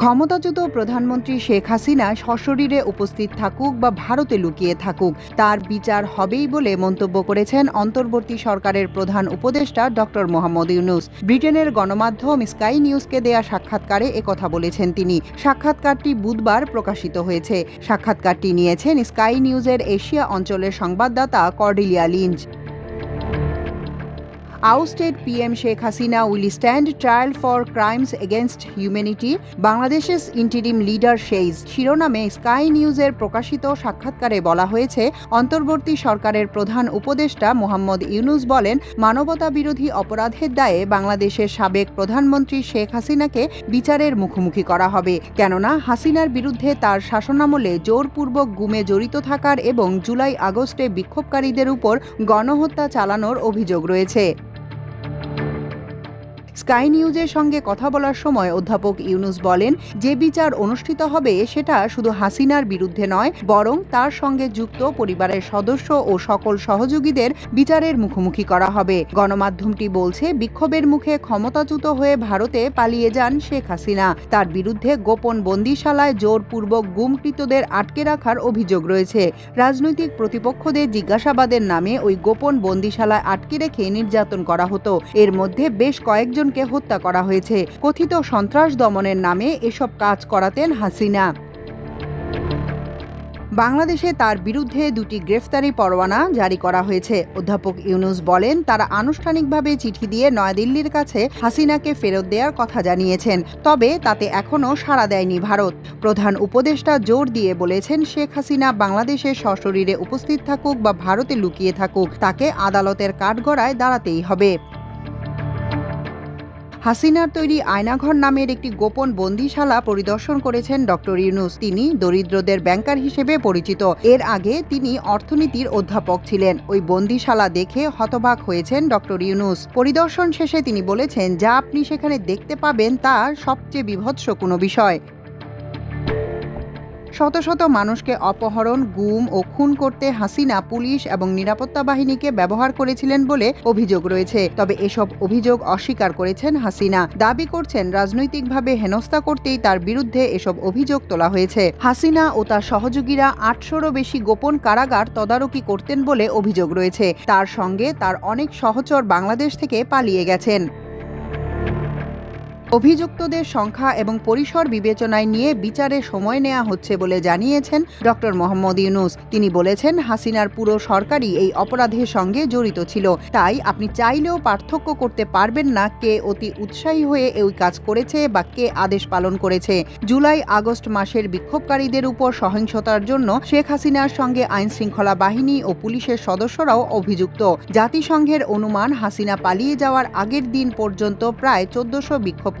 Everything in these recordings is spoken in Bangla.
ক্ষমতাচ্যুত প্রধানমন্ত্রী শেখ হাসিনা সশরীরে উপস্থিত থাকুক বা ভারতে লুকিয়ে থাকুক, তার বিচার হবেই বলে মন্তব্য করেছেন অন্তর্বর্তী সরকারের প্রধান উপদেষ্টা ডক্টর মোহাম্মদ ইউনুস। ব্রিটেনের গণমাধ্যম স্কাই নিউজকে দেয়া সাক্ষাৎকারে একথা বলেছেন তিনি। সাক্ষাৎকারটি বুধবার প্রকাশিত হয়েছে। সাক্ষাৎকারটি নিয়েছেন স্কাই নিউজের এশিয়া অঞ্চলের সংবাদদাতা Cordelia Lynch ousted PM Sheikh Hasina will stand trial for crimes against humanity. বাংলাদেশের ইন্টিরিম লিডার শেইজ শিরোনামে স্কাই নিউজের প্রকাশিত সাক্ষাৎকারে বলা হয়েছে, অন্তর্বর্তী সরকারের প্রধান উপদেষ্টা মোহাম্মদ ইউনুস বলেন, মানবতা বিরোধী অপরাধের দায়ে বাংলাদেশের সাবেক প্রধানমন্ত্রী শেখ হাসিনাকে বিচারের মুখোমুখি করা হবে। কেননা, হাসিনার বিরুদ্ধে তার শাসনামলে জোরপূর্বক গুমে জড়িত থাকার এবং জুলাই আগস্টে বিক্ষোভকারীদের উপর গণহত্যা চালানোর অভিযোগ রয়েছে। স্কাই নিউজের সঙ্গে কথা বলার সময় অধ্যাপক ইউনুস বলেন, যে বিচার অনুষ্ঠিত হবে সেটা শুধু হাসিনার বিরুদ্ধে নয়, বরং তার সঙ্গে যুক্ত পরিবারের সদস্য ও সকল সহযোগীদের বিচারের মুখোমুখি করা হবে। গণমাধ্যমটি বলছে, বিক্ষোভের মুখে ক্ষমতাচ্যুত হয়ে ভারতে পালিয়ে যান শেখ হাসিনা। তার বিরুদ্ধে গোপন বন্দিশালায় জোরপূর্বক গুমকৃতদের আটকে রাখার অভিযোগ রয়েছে। রাজনৈতিক প্রতিপক্ষদের জিজ্ঞাসাবাদের নামে ওই গোপন বন্দিশালায় আটকে রেখে নির্যাতন করা হতো। এর মধ্যে বেশ কয়েকজন জনকে হত্যা করা হয়েছে। কথিত সন্ত্রাস দমনের নামে এসব কাজ করাতেন হাসিনা। বাংলাদেশে তার বিরুদ্ধে দুটি গ্রেফতারি পরোয়ানা জারি করা হয়েছে। অধ্যাপক ইউনুস বলেন, তারা আনুষ্ঠানিকভাবে চিঠি দিয়ে নয়াদিল্লির কাছে হাসিনাকে ফেরত দেওয়ার কথা জানিয়েছেন। তবে তাতে এখনও সাড়া দেয়নি ভারত। প্রধান উপদেষ্টা জোর দিয়ে বলেছেন, শেখ হাসিনা বাংলাদেশে সশরীরে উপস্থিত থাকুক বা ভারতে লুকিয়ে থাকুক, তাকে আদালতের কাঠগড়ায় দাঁড়াতেই হবে। হাসিনার তৈরি আয়নাঘর নামের একটি গোপন বন্দিশালা পরিদর্শন করেছেন ডক্টর ইউনুস। তিনি দরিদ্রদের ব্যাংকার হিসেবে পরিচিত। এর আগে তিনি অর্থনীতির অধ্যাপক ছিলেন। ওই বন্দিশালা দেখে হতবাক হয়েছেন ডক্টর ইউনুস। পরিদর্শন শেষে তিনি বলেছেন, যা আপনি সেখানে দেখতে পাবেন তা সবচেয়ে বিভৎস কোনো বিষয়। শত শত মানুষকে অপহরণ, গুম ও খুন করতে হাসিনা পুলিশ এবং নিরাপত্তা বাহিনীকে ব্যবহার করেছিলেন বলে অভিযোগ রয়েছে। তবে এসব অভিযোগ অস্বীকার করেছেন হাসিনা। দাবি করছেন, রাজনৈতিকভাবে হেনস্থা করতেই তার বিরুদ্ধে এসব অভিযোগ তোলা হয়েছে। হাসিনা ও তার সহযোগীরা আটশোরও বেশি গোপন কারাগার তদারকি করতেন বলে অভিযোগ রয়েছে। তার সঙ্গে তার অনেক সহচর বাংলাদেশ থেকে পালিয়ে গেছেন। অভিযুক্তদের সংখ্যা এবং পরিসর বিবেচনায় নিয়ে বিচারে সময় নেওয়া হচ্ছে বলে জানিয়েছেন ডক্টর মোহাম্মদ ইউনুস। তিনি বলেছেন, হাসিনার পুরো সরকারই এই অপরাধের সঙ্গে জড়িত ছিল। তাই আপনি চাইলেও পার্থক্য করতে পারবেন না কে অতি উৎসাহী হয়ে এই কাজ করেছে বা কে আদেশ পালন করেছে। জুলাই আগস্ট মাসের বিক্ষোভকারীদের উপর সহিংসতার জন্য শেখ হাসিনার সঙ্গে আইন শৃঙ্খলা বাহিনী ও পুলিশের সদস্যরাও অভিযুক্ত। জাতিসংঘের অনুমান, হাসিনা পালিয়ে যাওয়ার আগের দিন পর্যন্ত প্রায় চোদ্দশো বিক্ষোভ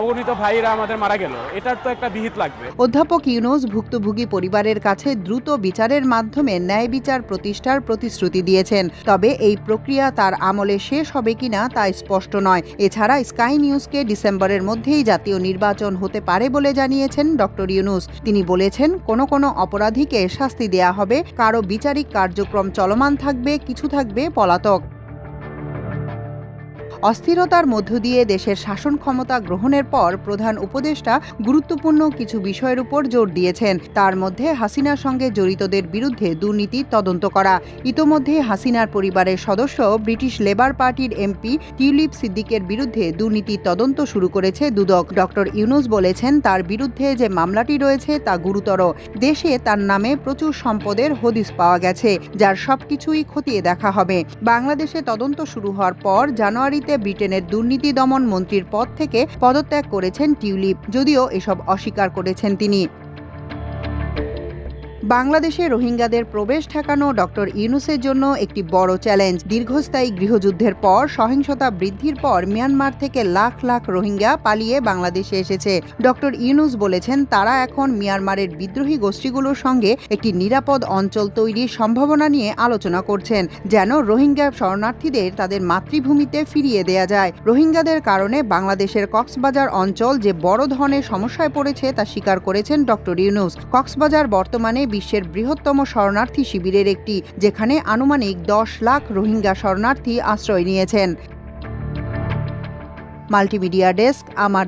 অগণিত ভাইরা আমাদের মারা গেল। এটার তো একটা বিহিত লাগবে। অধ্যাপক ইউনুস ভুক্তভোগী পরিবারের কাছে দ্রুত বিচারের মাধ্যমে ন্যায় বিচার প্রতিষ্ঠার প্রতিশ্রুতি দিয়েছেন। তবে এই প্রক্রিয়া তার আমলে শেষ হবে কিনা তা স্পষ্ট নয়। এছাড়া স্কাই নিউজকে ডিসেম্বরের মধ্যেই জাতীয় নির্বাচন হতে পারে বলে জানিয়েছেন ডক্টর ইউনুস। তিনি বলেছেন, কোনো কোনো অপরাধীকে শাস্তি দেয়া হবে, কারও বিচারিক কার্যক্রম চলমান থাকবে, কিছু থাকবে পলাতক। অস্থিরতার মধ্য দিয়ে দেশের শাসন ক্ষমতা গ্রহণের পর প্রধান উপদেষ্টা গুরুত্বপূর্ণ কিছু বিষয়ের উপর জোর দিয়েছেন। তার মধ্যে হাসিনার সঙ্গে জড়িতদের বিরুদ্ধে দুর্নীতি তদন্ত করা। ইতোমধ্যে হাসিনার পরিবারের সদস্য ব্রিটিশ লেবার পার্টির এমপি টিউলিপ সিদ্দিকের বিরুদ্ধে দুর্নীতি তদন্ত শুরু করেছে দুদক। ডক্টর ইউনুস বলেছেন, তার বিরুদ্ধে যে মামলাটি রয়েছে তা গুরুতর। দেশে তার নামে প্রচুর সম্পদের হদিস পাওয়া গেছে, যার সবকিছুই খতিয়ে দেখা হবে। বাংলাদেশে তদন্ত শুরু হওয়ার পর জানুয়ারিতে ব্রিটেনের দুর্নীতি দমন মন্ত্রীর পদ থেকে পদত্যাগ করেছেন টিউলিপ, যদিও এসব অস্বীকার করেছেন তিনি। বাংলাদেশে রোহিঙ্গাদের প্রবেশ ঠেকানো ডক্টর ইউনুসের জন্য একটি বড় চ্যালেঞ্জ। দীর্ঘস্থায়ী গৃহযুদ্ধের পর সহিংসতা বৃদ্ধির পর মিয়ানমার থেকে লাখ লাখ রোহিঙ্গা পালিয়ে বাংলাদেশে এসেছে। ডক্টর ইউনুস বলেছেন, তারা এখন মিয়ানমারের বিদ্রোহী গোষ্ঠীগুলোর সঙ্গে একটি নিরাপদ অঞ্চল তৈরির সম্ভাবনা নিয়ে আলোচনা করছেন, যেন রোহিঙ্গা শরণার্থীদের তাদের মাতৃভূমিতে ফিরিয়ে দেয়া যায়। রোহিঙ্গাদের কারণে বাংলাদেশের কক্সবাজার অঞ্চল যে বড় ধরনের সমস্যায় পড়েছে তা স্বীকার করেছেন ডক্টর ইউনুস। কক্সবাজার বর্তমানে বিশ্বের বৃহত্তম শরণার্থী শিবিরের একটি, যেখানে আনুমানিক দশ লাখ রোহিঙ্গা শরণার্থী আশ্রয় নিয়েছেন। মাল্টিমিডিয়া ডেস্ক, আমার